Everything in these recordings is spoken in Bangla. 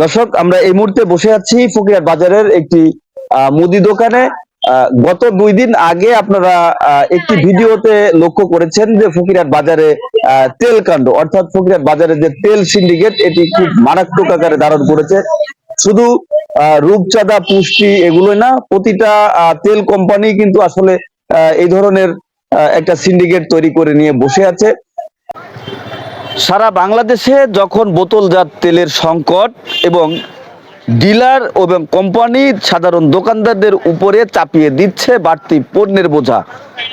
দর্শক আমরা এই মুহূর্তে বসে আছি ফকিরাট বাজারের একটি মুদি দোকানে। গত দুই দিন আগে আপনারা একটি ভিডিওতে লক্ষ্য করেছেন যে ফকিরাট বাজারে তেল কাণ্ড অর্থাৎ ফকিরাট বাজারে যে তেল সিন্ডিকেট এটি খুব মারাত্মক আকারে ধারণ করেছে। শুধু আহ, রূপচাঁদা পুষ্টি এগুলোই না প্রতিটা তেল কোম্পানি কিন্তু আসলে আহ, এই ধরনের একটা সিন্ডিকেট তৈরি করে নিয়ে বসে আছে। সারা বাংলাদেশে যখন বোতলজাত তেলের সংকট এবং ডিলার এবং কোম্পানি সাধারণ দোকানদারদের উপরে চাপিয়ে দিচ্ছে বাড়তি পণ্যের বোঝা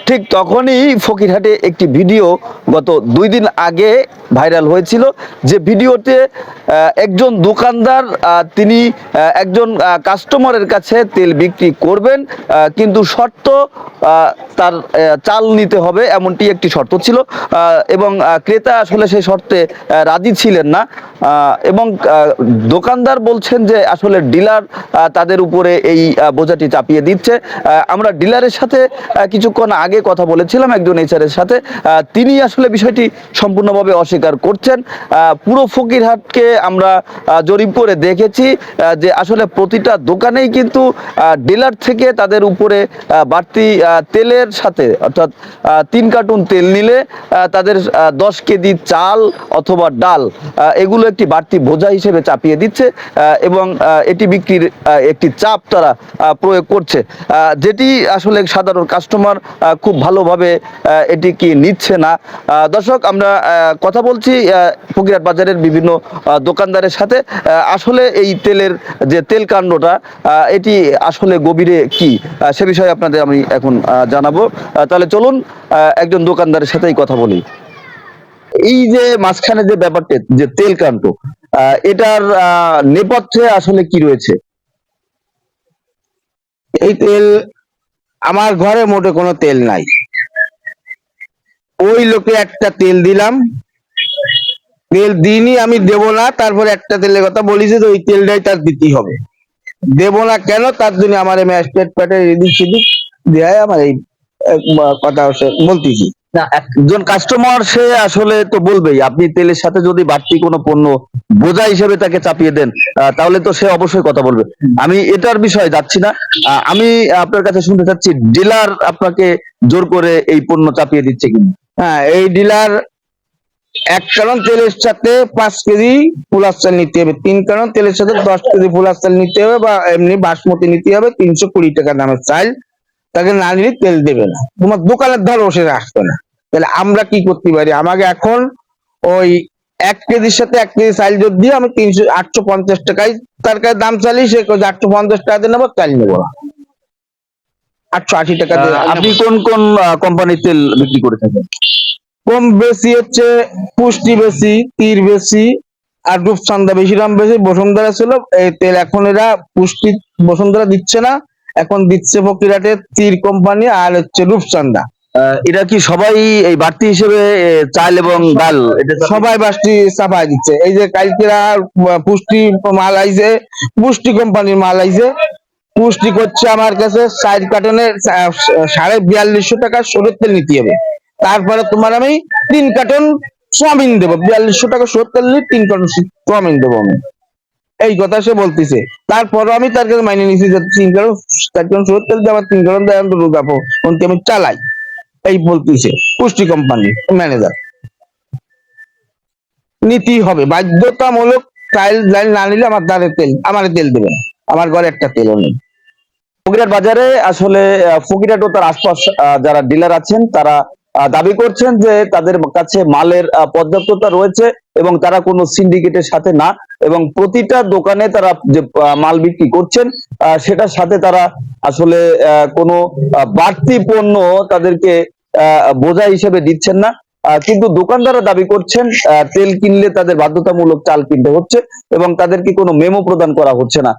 ঠিক তখনই ফকিরহাটে একটি ভিডিও গত দুই দিন আগে ভাইরাল হয়েছিল। যে ভিডিওতে একজন দোকানদার তিনি একজন কাস্টমারের কাছে তেল বিক্রি করবেন কিন্তু শর্ত তার চাল নিতে হবে এমনটি একটি শর্ত ছিল এবং ক্রেতা আসলে সেই শর্তে রাজি ছিলেন না এবং দোকানদার বলছেন যে আসলে ডিলার তাদের উপরে এই বোঝাটি চাপিয়ে দিচ্ছে। আমরা ডিলারের সাথে কিছুক্ষণ আগে কথা বলেছিলাম একজন এইচআরের সাথে তিনি আসলে বিষয়টি সম্পূর্ণভাবে অস্বীকার করছেন। পুরো ফকিরহাটকে আমরা জরিপ করে দেখেছি যে আসলে প্রতিটা দোকানেই কিন্তু ডিলার থেকে তাদের উপরে বাড়তি তেলের সাথে, অর্থাৎ তিন কার্টুন তেল নিলে তাদের দশ কেজি চাল অথবা ডাল এগুলো একটি বাড়তি বোঝা হিসেবে চাপিয়ে দিচ্ছে এবং এটি বিক্রির একটি চাপ তারা প্রয়োগ করছে। যেটি আসলে সাধারণ কাস্টমার খুব ভালোভাবে এটি কি নিচ্ছে না। দর্শক, আমরা কথা বলছি ফকিরাট বাজারের বিভিন্ন দোকানদারের সাথে। আসলে এই তেলের যে তেল কাণ্ডটা এটি আসলে গভীরে কি? সে বিষয়ে আপনাদের আমি এখন জানাব। তাহলে চলুন একজন দোকানদারের সাথেই কথা বলি। এই যে মাঝখানে যে ব্যাপারটা, যে তেল কাণ্ড এটার নেপথ্যে আসলে কি রয়েছে? এই তেল আমার ঘরে মোটে কোনো তেল নাই। ওই লোকে একটা তেল দিলাম। তেল দিনই আমি দেব না। তারপরে একটা তেলের কথা বলিছে তো ওই তেলটাই তার দিতেই হবে। দেব না কেন? তার জন্য আমার ম্যাস্টেট প্যাটে এদিক সেদিক দেয় আমার এই কথা বলতেছি। না, একজন কাস্টমার সে আসলে তো বলবেই, আপনি তেলের সাথে যদি বাড়তি কোনো পণ্য বোঝা হিসেবে তাকে চাপিয়ে দেন তাহলে তো সে অবশ্যই কথা বলবে। আমি এটার বিষয়ে যাচ্ছি না আমি আপনার কাছে শুনতে চাচ্ছি, ডিলার আপনাকে জোর করে এই পণ্য চাপিয়ে দিচ্ছে কিনা? হ্যাঁ এই ডিলার এক কারণ তেলের সাথে পাঁচ কেজি ফুলার চাল নিতে হবে, তিন কারণ তেলের সাথে দশ কেজি ফুলার চাল নিতে হবে বা এমনি বাসমতি নিতে হবে, তিনশো কুড়ি টাকা দামের চাল, তাকে না নিলে তেল দেবে না। তোমার দোকানের ধর বসে আসবে না। তাহলে আমরা কি করতে পারি? আমাকে এখন ওই এক কেজির সাথে এক কেজি চাল যদি দিয়ে আমি তিনশো আটশো পঞ্চাশ টাকায় তার কাছে দাম চালি সে আটশো পঞ্চাশ টাকা দিয়ে নেব চাল নেব না। আটশো আশি টাকা দিয়ে আপনি কোন কোন কোম্পানির তেল বিক্রি করে থাকেন? কম বেশি হচ্ছে পুষ্টি বেশি তীর বেশি আর রূপচন্দা বেশি দাম বেশি বসুন্ধরা ছিল এই তেল এখন এরা পুষ্টি বসুন্ধরা দিচ্ছে না এখন দিচ্ছে ফকিরাটে তীর কোম্পানি আর হচ্ছে রূপচন্দা। এরা কি সবাই এই বাড়তি হিসেবে চাল এবং ডাল, এটা সবাই বাসটি চাপাই দিচ্ছে। এই যে কালকেরা পুষ্টি মাল আইছে, পুষ্টি কোম্পানির মাল আইছে। পুষ্টি করছে আমার কাছে চার কার্টনের সাড়ে বিয়াল্লিশশো টাকা সরের তেল নিতে হবে। তারপরে তোমার আমি তিন কার্টন চাউমিন দেবো। বিয়াল্লিশশো টাকা সরের তেল নিয়ে তিন কার্টন চাউমিন দেবো আমি। এই কথা সে বলতেছে। তারপর আমি তার কাছে মাইনে নিছি যে তিন কার্টন, চার কার্টন সরের তেল তিন কার্টন দেয় আমি আমি চালাই। এই বলতেছে পুষ্টি কোম্পানি ম্যানেজার নিতেই হবে, বাধ্যতামূলক ট্রায়াল লাইন না নিলে আমার দ্বারে তেল, আমার তেল দেবে। আমার ঘরে একটা তেলও নেই ফকিরাট বাজারে আসলে ফকিরাট ও তার আশপাশ যারা ডিলার আছেন, তারা দাবি করছেন যে তাদের কাছে মালের পর্যাপ্ততা রয়েছে এবং তারা কোনো সিন্ডিকেটের সাথে না এবং প্রতিটা দোকানে তারা যে মাল বিক্রি করছেন সেটার সাথে তারা আসলে কোনো বাড়তি পণ্য তাদেরকে বোঝা হিসেবে দিচ্ছেন না। কিন্তু দোকানদাররা দাবি করছেন তেল কিনলে তাদের বাধ্যতামূলক চাল কিনতে হচ্ছে এবং তাদেরকে কোনো মেমো প্রদান করা হচ্ছে না।